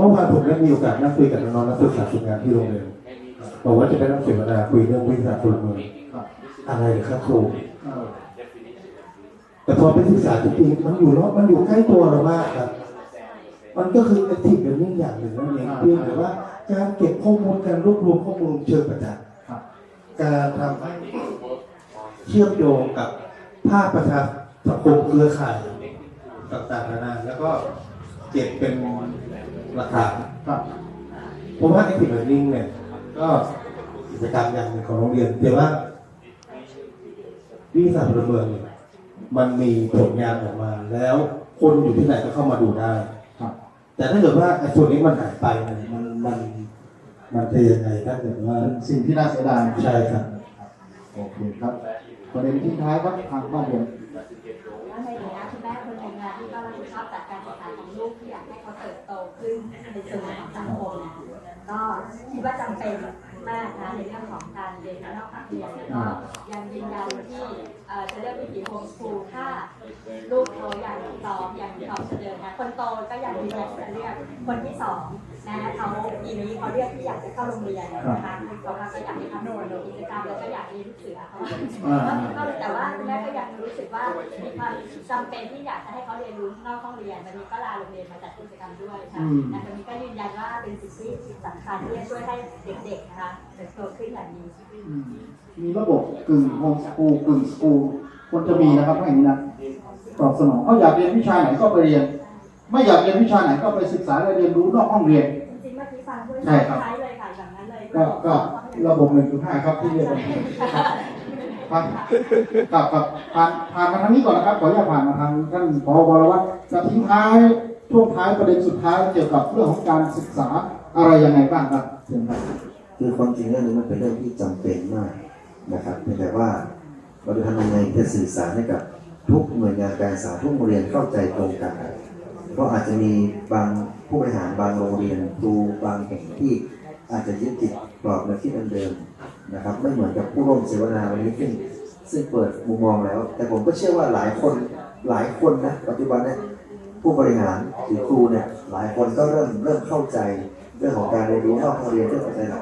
มื่อวานผมได้มีโอกาสนั่งคุยกับน้องๆนักศึกษาฝึกงานที่โรงเรียนบอกว่าจะไปนั่งเสวนาคุยเรื่องวิชาพลเมืองครับอะไรเหรอครับครูเออแต่พอไปศึกษาจริงๆมันอยู่รอบมันอยู่ใกล้ตัวเรามากครับ มันก็คือ active learning อย่างหนึ่งนั่นเองเพียงแต่ว่าการเก็บข้อมูลการรวบรวมข้อมูลเชิงประจักษ์ครับการทำให้เชื่อมโยงกับภาคประชาสังคมเครือข่ายต่างๆนานาแล้วก็ เก็บเป็นหลักฐานครับผมว่า active learning เนี่ย ก็กิจกรรมอย่างหนึ่งของโรงเรียนแต่ว่าวิทยาศาสตร์พลเมืองเนี่ยมันมีผลงานออกมา แล้วคนอยู่ที่ไหนก็เข้ามาดูได้ครับแต่ถ้าเกิดว่าไอ้ส่วนนี้มันหายไปเนี่ยมันมันมันจะยังไงถ้าเกิดว่าสิ่งที่น่าเสียดายใช่ครับโอเคครับประเด็นทิ้งท้ายครับทางบ้านเรียน รับผิดชอบจัดการศึกษาของลูกที่อยากให้เขาเติบโตขึ้นในส่วนของสังคมก็คิดว่าจำเป็นมากนะในเรื่องของการเรียนนอกภาคเรียนแล้วก็ยังยืนยันที่จะเลือกวิถีโฮมสคูลถ้าลูกเขาอย่างตออยาก ตอบเสนอนะคนโตก็อย่างยืนยันจะเลือกคนที่สองนะเขาปีนี้เขาเลือกที่อยากจะเข้าโรงเรียนนะคะเขาก็อยากให้ทำกิจกรรมแล้วก็อยากเรียนลูกเสือเขาว่าก็แต่ว่าคุณแม่ก็ยังรู้สึกว่ามีความจำเป็นที่อยากจะให้เขาเรียนรู้นอกห้องเรียนวันนี้ก็ลาโรงเรียนมาจัดกิจกรรมด้วยค่ะนะตรงนี้ก็ยืนยันว่าเป็นสิ่งที่สำคัญที่จะช่วยให้เด็กๆนะคะเติบโตขึ้นอย่างดีอืมมีระบบกึ่งโฮมสกูลกึ่งสกูลควรจะมีนะครับถ้าอย่างนี้นะ ตอบสนองเขาอยากเรียนวิชาไหนก็ไปเรียน ไม่อยากเรียนวิชาไหนก็ไปศึกษาและเรียนรู้นอกห้องเรียน จริงๆเมื่อกี้ฟังด้วยใช่ครับ ใช้เลยค่ะอย่างนั้นเลยก็ก็ระบบหนึ่งคือห้าครับที่เรียกกันครับครับครับผ่านผ่านมาทางนี้ก่อนนะครับขออนุญาตผ่านมาทางท่านผอวรวัตรจะทิ้งท้ายช่วงท้ายประเด็นสุดท้ายเกี่ยวกับเรื่องของการศึกษาอะไรยังไงบ้างครับเชิญครับ คือความจริงเรื่องนี้มันเป็นเรื่องที่จำเป็นมากนะครับเพียงแต่ว่าเราจะทำยังไงจะสื่อสารให้กับ ทุกหน่วยงานการศึกษาทุกโรงเรียนเข้าใจตรงกันเพราะอาจจะมีบางผู้บริหารบางโรงเรียนครูบางแห่งที่อาจจะยึดติดกรอบแนวคิดเดิมๆนะครับ ไม่เหมือนกับผู้ร่วมเสวนาวันนี้ซึ่งซึ่งเปิดมุมมองแล้ว แต่ผมก็เชื่อว่าหลายคนหลายคนนะปัจจุบันเนี่ยผู้บริหารหรือครูเนี่ยหลายคนก็เริ่มเริ่มเข้าใจเรื่องของการเรียนรู้นอกห้องเรียนเรื่องเข้าใจหลัก